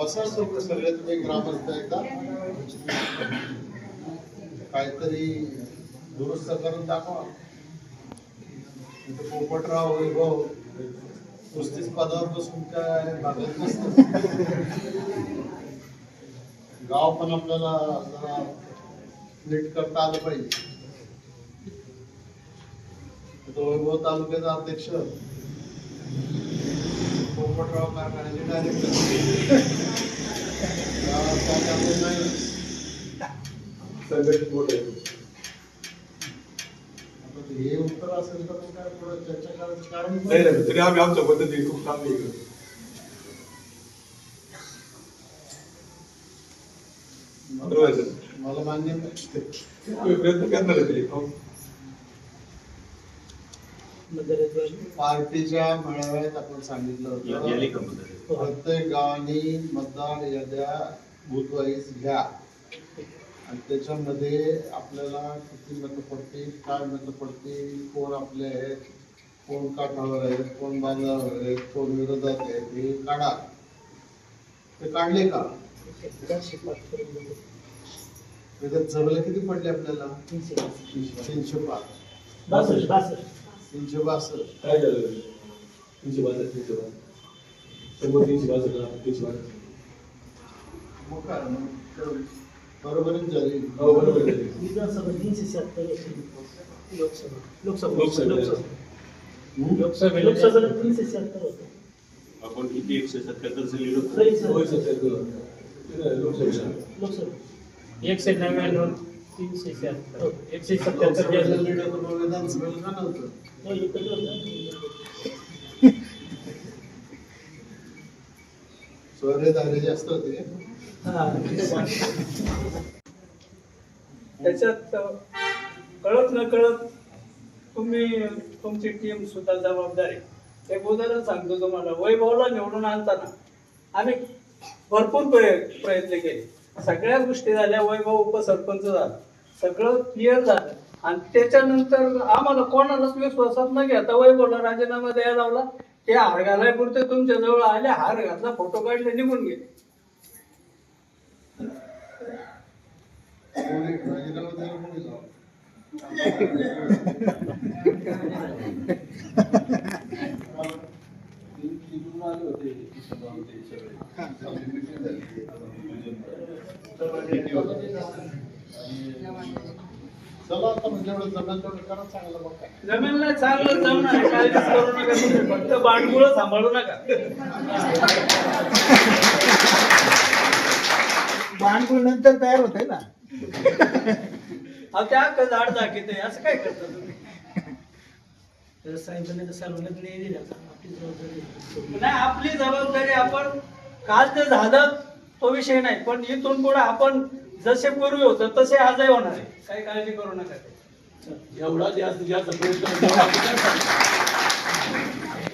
बसा सगळे सगळे तुम्ही ग्रामस्थ एकदा. काहीतरी दुरुस्त करून दाखवा. पोपटराव वैभव कुस्तीच पदावर बसून काय भागत नसत. गाव पण आपल्याला जरा नीट करता आलं पाहिजे. वैभव तालुक्याचा अध्यक्ष. कारखान्याचे डायरेक्टर संघटित मोठे हे उत्तर असेल तर काय पुढे चर्चा करायचं कारण नाही नाही तरी आम्ही आमच्या पद्धतीने खूप काम नाही करतो बरोबर आहे. मला मान्य प्रयत्न करणार आहे. हो. पार्टीच्या मेळाव्यात आपण सांगितलं होतं. प्रत्येक गावानी मतदार याद्या बूथवाईज घ्या. आणि त्याच्यामध्ये आपल्याला किती मतं पडतील काय मतं पडतील कोण आपले आहेत कोण काठावर आहेत कोण बांधावर आहेत कोण विरोधात आहेत हे काढा. ते काढले का? त्याच्यात जगलं किती पडले आपल्याला? तीनशे पाच. तीनशे बासष्ट काय झालं? तीनशे बासष्ट तीनशे बासष्ट शंभर तीनशे बासष्ट हा, तीनशे बासष्ट मग काय मग? बरोबरीच झाली. हो बरोबर आहे. विधानसभा तीनशे शहात्तर लोकसभा. लोकसभा. लोकसभा. लोकसभा. लोकसभेला तीनशे शहात्तर होतं. आपण किती एकशे सत्याहत्तर होय, लोकसभा. सर. लोकसभेला. एकशे नव्याण्णव. तीनशे शहात्तर एकशे सत्याहत्तर जास्त होते त्याच्यात कळत न कळत तुम्ही तुमची टीम सुद्धा जबाबदारी आहे. एक उदाहरण सांगतो तुम्हाला वैभवला निवडून आणताना आम्ही भरपूर प्रयत्न केले. सगळ्या गोष्टी झाल्या वैभव उपसरपंच झाला. सगळं क्लिअर झालं. आणि त्याच्यानंतर आम्हाला कोणालाच विश्वासात न घेता वैभवला राजीनामा द्यायला लावला. ते हार घालाय पुरते तुमच्या जवळ आले हार घातला फोटो काढले निघून गेले. चला आता म्हणजे एवढं जमेल तेवढं करा चांगलं मग काय जमीनला चांगलं जमणार आहे, काळजीच करू नका तुम्ही फक्त बांडगुळ सांभाळू नका. बाणकुळ नंतर तयार होते ना. अहो त्या अख्खं झाड दाखवते असं काय करता तुम्ही? तर साहेबांनी तर सर्वांनाच न्याय दिला आपली जबाबदारी. नाही आपली जबाबदारी आपण काल जे झालं तो विषय नाही पण इथून पुढे आपण जसे पूर्वी होतं तसे आजही होणार आहे. काही काळजी करू नका. एवढा जास्त जास्त प्रयत्न